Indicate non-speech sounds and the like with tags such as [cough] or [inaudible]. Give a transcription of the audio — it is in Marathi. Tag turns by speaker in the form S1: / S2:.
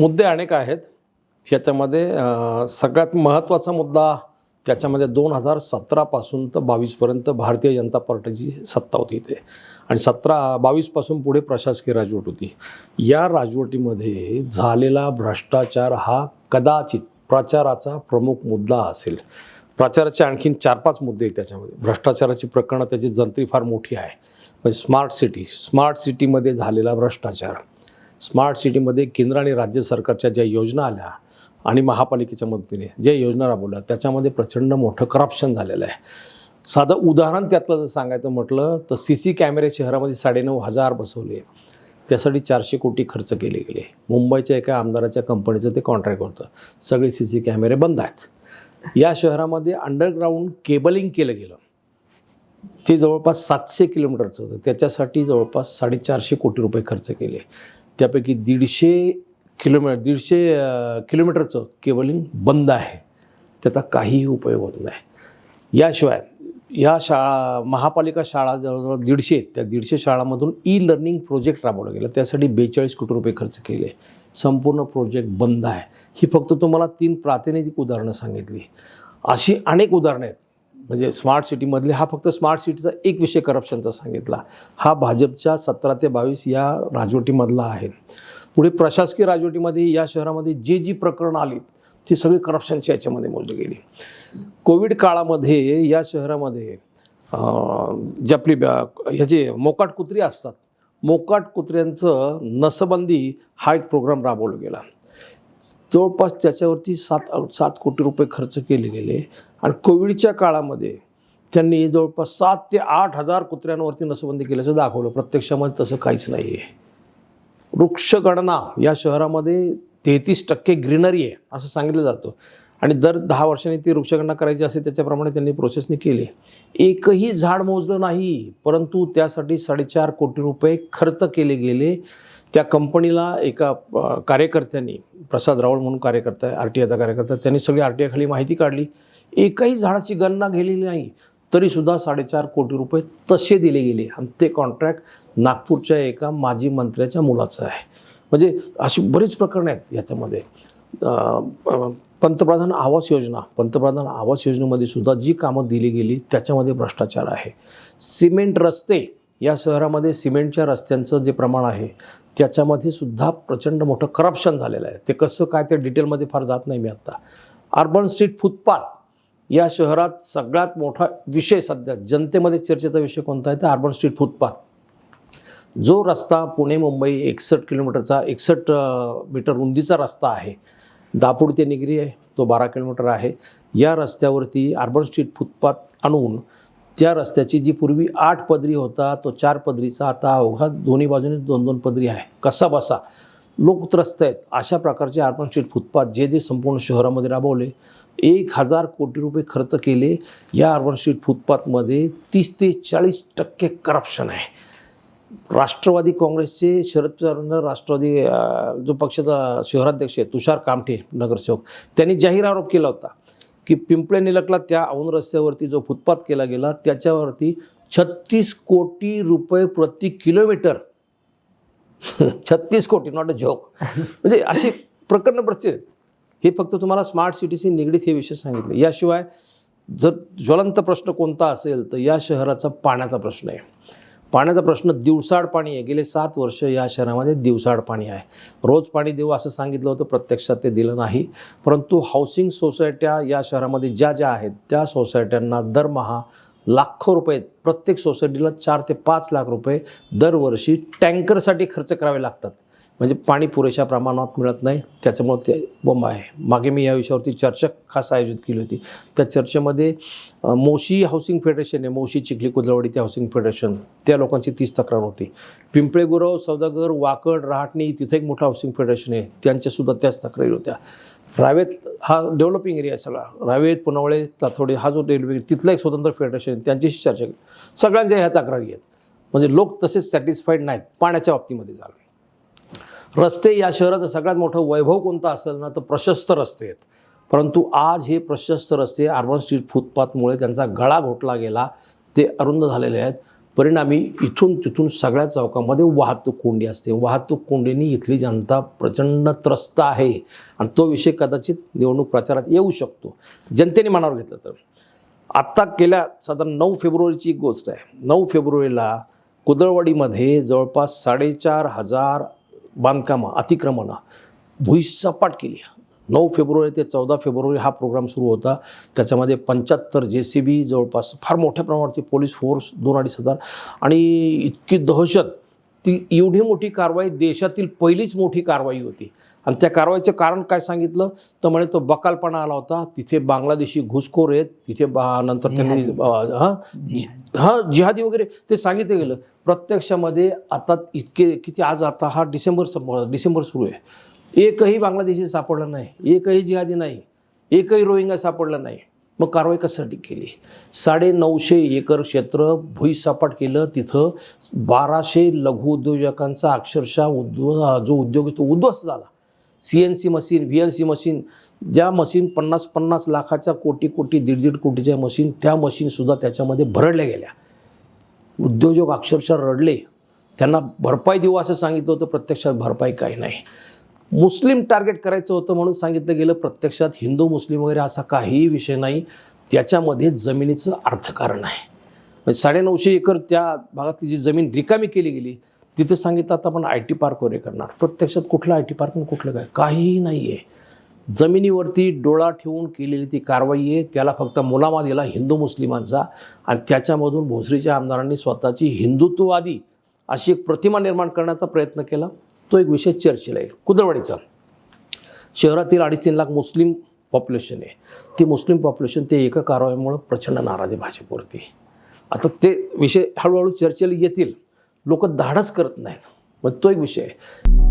S1: मुद्दे अनेक आहेत. याच्यामध्ये सगळ्यात महत्त्वाचा मुद्दा त्याच्यामध्ये दोन हजार सतरापासून तर बावीसपर्यंत भारतीय जनता पार्टीची सत्ता होती इथे. आणि सतरा बावीसपासून पुढे प्रशासकीय राजवट होती. या राजवटीमध्ये झालेला भ्रष्टाचार हा कदाचित प्रचाराचा प्रमुख मुद्दा असेल. प्रचाराचे आणखीन चार पाच मुद्दे आहेत त्याच्यामध्ये. भ्रष्टाचाराची प्रकरणं त्याची जंत्री फार मोठी आहे. म्हणजे स्मार्ट सिटी स्मार्ट सिटीमध्ये झालेला भ्रष्टाचार. स्मार्ट सिटीमध्ये केंद्र आणि राज्य सरकारच्या ज्या योजना आल्या आणि महापालिकेच्या मदतीने ज्या योजना राबवल्या त्याच्यामध्ये प्रचंड मोठं करप्शन झालेलं आहे. साधं उदाहरण त्यातलं जर सांगायचं म्हटलं तर सी सी कॅमेरे शहरामध्ये साडेनऊ हजार बसवले. त्यासाठी चारशे कोटी खर्च केले गेले. मुंबईच्या एका आमदाराच्या कंपनीचं ते कॉन्ट्रॅक्ट होतं. सगळे सी सी कॅमेरे बंद आहेत. या शहरामध्ये अंडरग्राऊंड केबलिंग केलं गेलं. ते जवळपास सातशे किलोमीटरचं होतं. त्याच्यासाठी जवळपास साडेचारशे कोटी रुपये खर्च केले. त्यापैकी दीडशे किलोमीटर दीडशे किलोमीटरचं केबलिंग बंद आहे. त्याचा काहीही उपयोग होत नाही. याशिवाय या शाळा महापालिका शाळा जवळजवळ दीडशे आहेत. त्या दीडशे शाळांमधून ई लर्निंग प्रोजेक्ट राबवला गेला. त्यासाठी बेचाळीस कोटी रुपये खर्च केले. संपूर्ण प्रोजेक्ट बंद आहे. ही फक्त तुम्हाला तीन प्रातिनिधिक उदाहरणं सांगितली. अशी अनेक उदाहरणं आहेत. म्हणजे स्मार्ट सिटीमधले हा फक्त स्मार्ट सिटीचा एक विषय करप्शनचा सांगितला. हा भाजपच्या सतरा ते बावीस या राजवटीमधला आहे. पुढे प्रशासकीय राजवटीमध्ये या शहरामध्ये जे जी प्रकरणं आली ती सगळी करप्शनच्या याच्यामध्ये मोजली गेली. कोविड काळामध्ये या शहरामध्ये जे आपली ह्याचे मोकाट कुत्री असतात मोकाट कुत्र्यांचं नसबंदी हा एक प्रोग्राम राबवला गेला. जवळपास त्याच्यावरती सात सात कोटी रुपये खर्च केले गेले. आणि कोविडच्या काळामध्ये त्यांनी जवळपास सात ते आठ हजार कुत्र्यांवरती नसबंदी केल्याचं दाखवलं. प्रत्यक्षामध्ये तसं काहीच नाही आहे वृक्षगणना या शहरामध्ये तेहतीस टक्के ग्रीनरी आहे असं सांगितलं जातं. आणि दर दहा वर्षांनी ती वृक्षगणना करायची असेल त्याच्याप्रमाणे त्यांनी प्रोसेसने केली. एकही झाड मोजलं नाही परंतु त्यासाठी साडेचार कोटी रुपये खर्च केले गेले. त्या कंपनीला एका कार्यकर्त्यांनी प्रसाद रावळ म्हणून कार्यकर्ता आहे आर टी आयचा कार्यकर्ता त्यांनी सगळी आर टी आयखाली माहिती काढली. एकाही झाडाची गणना गेलेली नाही तरीसुद्धा साडेचार कोटी रुपये तसे दिले गेले. आणि ते कॉन्ट्रॅक्ट नागपूरच्या एका माजी मंत्र्याच्या मुलाचं आहे. म्हणजे अशी बरीच प्रकरणं आहेत याच्यामध्ये. पंतप्रधान आवास योजना पंतप्रधान आवास योजनेमध्ये सुद्धा जी कामं दिली गेली त्याच्यामध्ये भ्रष्टाचार आहे. सिमेंट रस्ते या शहरामध्ये सिमेंटच्या रस्त्यांचं जे प्रमाण आहे त्याच्यामध्ये सुद्धा प्रचंड मोठं करप्शन झालेलं आहे. ते कसं काय ते डिटेलमध्ये फार जात नाही मी आत्ता अर्बन स्ट्रीट फुटपाथ या शहरात सगळ्यात मोठा विषय सध्या जनतेमध्ये चर्चेचा विषय कोणता आहे? तर अर्बन स्ट्रीट फुटपाथ जो रस्ता पुणे मुंबई एकसष्ट किलोमीटरचा एकसष्ट मीटर रुंदीचा रस्ता आहे. दापूर ते निगरी आहे तो बारा किलोमीटर आहे. या रस्त्यावरती अर्बन स्ट्रीट फुटपाथ आणून त्या रस्त्याची जी पूर्वी आठ पदरी होता तो चार पदरीचा आता अवघा दोन्ही बाजूने दोन दोन पदरी आहे. कसा बसा? लोक त्रस्त आहेत. अशा प्रकारचे अर्बन स्ट्रीट फुटपाथ जे जे संपूर्ण शहरामध्ये राबवले एक हजार कोटी रुपये खर्च केले या अर्बन स्ट्रीट फुटपाथमध्ये तीस ते चाळीस टक्के करप्शन आहे. राष्ट्रवादी काँग्रेसचे शरद पवार राष्ट्रवादी जो पक्षाचा शहराध्यक्ष आहे तुषार कामठे नगरसेवक त्यांनी जाहीर आरोप केला होता. की पिंपळे निलकला त्या औंध रस्त्यावरती जो फुटपाथ केला गेला त्याच्यावरती छत्तीस कोटी रुपये प्रति किलोमीटर. [laughs] छत्तीस कोटी नॉट अ जोक म्हणजे अशी प्रकरणं प्रचलित. हे फक्त तुम्हाला स्मार्ट सिटीशी निगडीत हे विषय सांगितले. याशिवाय जर ज्वलंत प्रश्न कोणता असेल तर या शहराचा पाण्याचा प्रश्न आहे. पाण्याचा प्रश्न दिवसाड पाणी आहे. गेले सात वर्ष या शहरामध्ये दिवसाड पाणी आहे. रोज पाणी देऊ असं सांगितलं होतं प्रत्यक्षात ते दिलं नाही. परंतु हाऊसिंग सोसायट्या या शहरामध्ये ज्या ज्या आहेत त्या सोसायट्यांना दरमहा लाखो रुपये प्रत्येक सोसायटीला चार ते पाच लाख रुपये दरवर्षी टँकरसाठी खर्च करावे लागतात. म्हणजे पाणी पुरेशा प्रमाणात मिळत नाही त्याच्यामुळं ते बोंब आहे. मागे मी या विषयावरती चर्चा खास आयोजित केली होती. त्या चर्चेमध्ये मोशी हाऊसिंग फेडरेशन आहे मोशी चिखली कुदळवाडी ते हाऊसिंग फेडरेशन त्या लोकांची तीच तक्रार होती. पिंपळे गुरव सौदागर वाकड रहाटणी तिथे एक मोठं हाऊसिंग फेडरेशन आहे त्यांच्यासुद्धा त्याच तक्रारी होत्या. रावेत हा डेव्हलपिंग एरिया आहे सगळा. रावेत पुनवळे ताथोडे हा जो डेव्हलपिंग तिथलं एक स्वतंत्र फेडरेशन आहे त्यांच्याशी चर्चा केली. सगळ्यांच्या ह्या तक्रारी आहेत. म्हणजे लोक तसेच सॅटिस्फाईड नाहीत पाण्याच्या बाबतीमध्ये झालं. रस्ते या शहराचं सगळ्यात मोठं वैभव कोणतं असेल ना तर प्रशस्त रस्ते आहेत. परंतु आज हे प्रशस्त रस्ते अर्बन स्ट्रीट फुटपाथमुळे त्यांचा गळा घोटला गेला ते अरुंद झालेले आहेत. परिणामी इथून तिथून सगळ्या चौकामध्ये वाहतूक कोंडी असते. वाहतूक कोंडीनी इथली जनता प्रचंड त्रस्त आहे आणि तो विषय कदाचित निवडणूक प्रचारात येऊ शकतो. जनतेने मनावर घेतलं तर. आत्ता गेल्या साधारण नऊ फेब्रुवारीची गोष्ट आहे. नऊ फेब्रुवारीला कुदळवाडीमध्ये जवळपास साडेचार हजार बांधकामं अतिक्रमणं भुईसपाट केली. नऊ फेब्रुवारी ते चौदा फेब्रुवारी हा प्रोग्राम सुरू होता. त्याच्यामध्ये पंच्याहत्तर जे सी बी जवळपास फार मोठ्या प्रमाणावरती पोलीस फोर्स दोन अडीच हजार आणि इतकी दहशत. ती एवढी मोठी कारवाई देशातील पहिलीच मोठी कारवाई होती. आणि त्या कारवाईचं कारण काय सांगितलं? तर म्हणे तो बकालपणा आला होता. तिथे बांगलादेशी घुसखोर आहेत. तिथे बा नंतर त्यांनी हां हां जिहादी वगैरे. ते सांगितलं गेलं. प्रत्यक्षामध्ये आता इतके किती आज आता हा डिसेंबर सम- डिसेंबर सुरू आहे. एकही बांगलादेशी सापडला नाही. एकही जिहादी नाही. एकही रोहिंगा सापडला नाही. मग कारवाई कशासाठी केली? साडे नऊशे एकर क्षेत्र भुईसपाट केलं. तिथं बाराशे लघु उद्योजकांचा अक्षरशः उद्योग जो उद्योग आहे तो उद्ध्वस्त झाला. C N C machine V N C machine ज्या मशीन पन्नास पन्नास लाखाच्या कोटी कोटी दीड दीड कोटीच्या मशीन त्या मशीनसुद्धा त्याच्यामध्ये भरडल्या गेल्या. उद्योजक अक्षरशः रडले. त्यांना भरपाई देऊ असं सांगितलं होतं प्रत्यक्षात भरपाई काही नाही. मुस्लिम टार्गेट करायचं होतं म्हणून सांगितलं गेलं प्रत्यक्षात हिंदू मुस्लिम वगैरे असा काहीही विषय नाही. त्याच्यामध्ये जमिनीचं अर्थकारण आहे. म्हणजे साडेनऊशे एकर त्या भागातली जी जमीन रिकामी केली गेली तिथे सांगितलं आता आपण आय टी पार्क वगैरे करणार. प्रत्यक्षात कुठलं आय टी पार्क आणि कुठलं काय? काहीही नाही आहे जमिनीवरती डोळा ठेवून केलेली ती कारवाई आहे. त्याला फक्त मुलामा दिला हिंदू मुस्लिमांचा. आणि त्याच्यामधून भोसरीच्या आमदारांनी स्वतःची हिंदुत्ववादी अशी एक प्रतिमा निर्माण करण्याचा प्रयत्न केला. तो एक विषय चर्चेला येईल. कुदळवाडीचा. शहरातील अडीच तीन लाख मुस्लिम पॉप्युलेशन आहे. ती मुस्लिम पॉप्युलेशन ते एका कारवाईमुळं प्रचंड नाराज आहे. भाजपवरती आता ते विषय हळूहळू चर्चेला येतील. लोक धाडच करत नाहीत. मग तो एक विषय आहे.